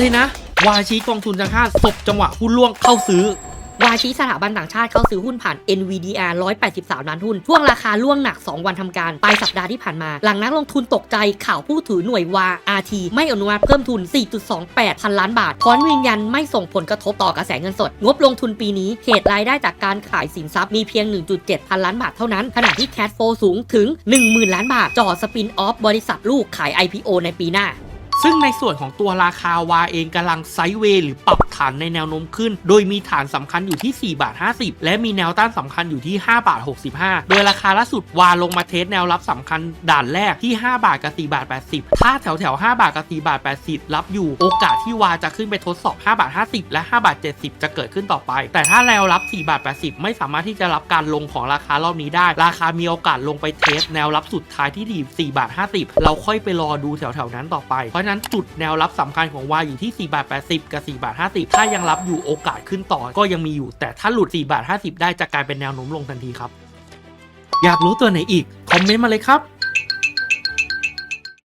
อะไรนะ วาชีกองทุนต่างชาติสบจังหวะหุ้นล่วงเข้าซื้อวาชิสถาบันต่างชาติเข้าซื้อหุ้นผ่าน NVDR 183 ล้านหุ้น ช่วงราคาล่วงหนัก 2 วันทำการ ปลายสัปดาห์ที่ผ่านมา หลังนักลงทุนตกใจข่าวผู้ถือหน่วยวา RT ไม่อนุมัติเพิ่มทุน 4.28 พันล้านบาทพร้อมยืนยันไม่ส่งผลกระทบต่อกระแสเงินสด งบลงทุนปีนี้เหตุรายได้จากการขายสินทรัพย์มีเพียง 1.7 พันล้านบาทเท่านั้น ขณะที่แค f โฟสูงถึง 10,000 ล้านบาทจ่อสปินออฟบริษัทลูกขาย IPO ในปีหน้า ซึ่งในส่วนของตัวราคาวาเองกำลังไซด์เวย์หรือปรับฐานในแนวโน้มขึ้น โดยมีฐานสำคัญอยู่ที่ 4 บาท 50 และมีแนวต้านสำคัญอยู่ที่ 5 บาท 65 โดยราคาล่าสุดวาลงมาเทสแนวรับสำคัญด่านแรกที่ 5 บาทกับ 4 บาท 80 ถ้าแถวแถว 5 บาทกับ 4 บาท 80 รับอยู่ โอกาสที่วาจะขึ้นไปทดสอบ 5 บาท 50 และ 5 บาท 70 จะเกิดขึ้นต่อไป แต่ถ้าแนวรับ 4 บาท 80 ไม่สามารถที่จะรับการลงของราคารอบนี้ได้ ราคามีโอกาสลงไปเทสแนวรับสุดท้ายที่ดี4บาท 50 เราค่อยไปรอดูแถวๆนั้นต่อไปเพราะนั้นจุดแนวรับสำคัญของวายอยู่ที่4บาท80 กับ4บาท50 ถ้ายังรับอยู่โอกาสขึ้นต่อก็ยังมีอยู่ แต่ถ้าหลุด4บาท50 ได้จะกลายเป็นแนวโน้มลงทันทีครับ อยากรู้ตัวไหนอีก คอมเมนต์มาเลยครับ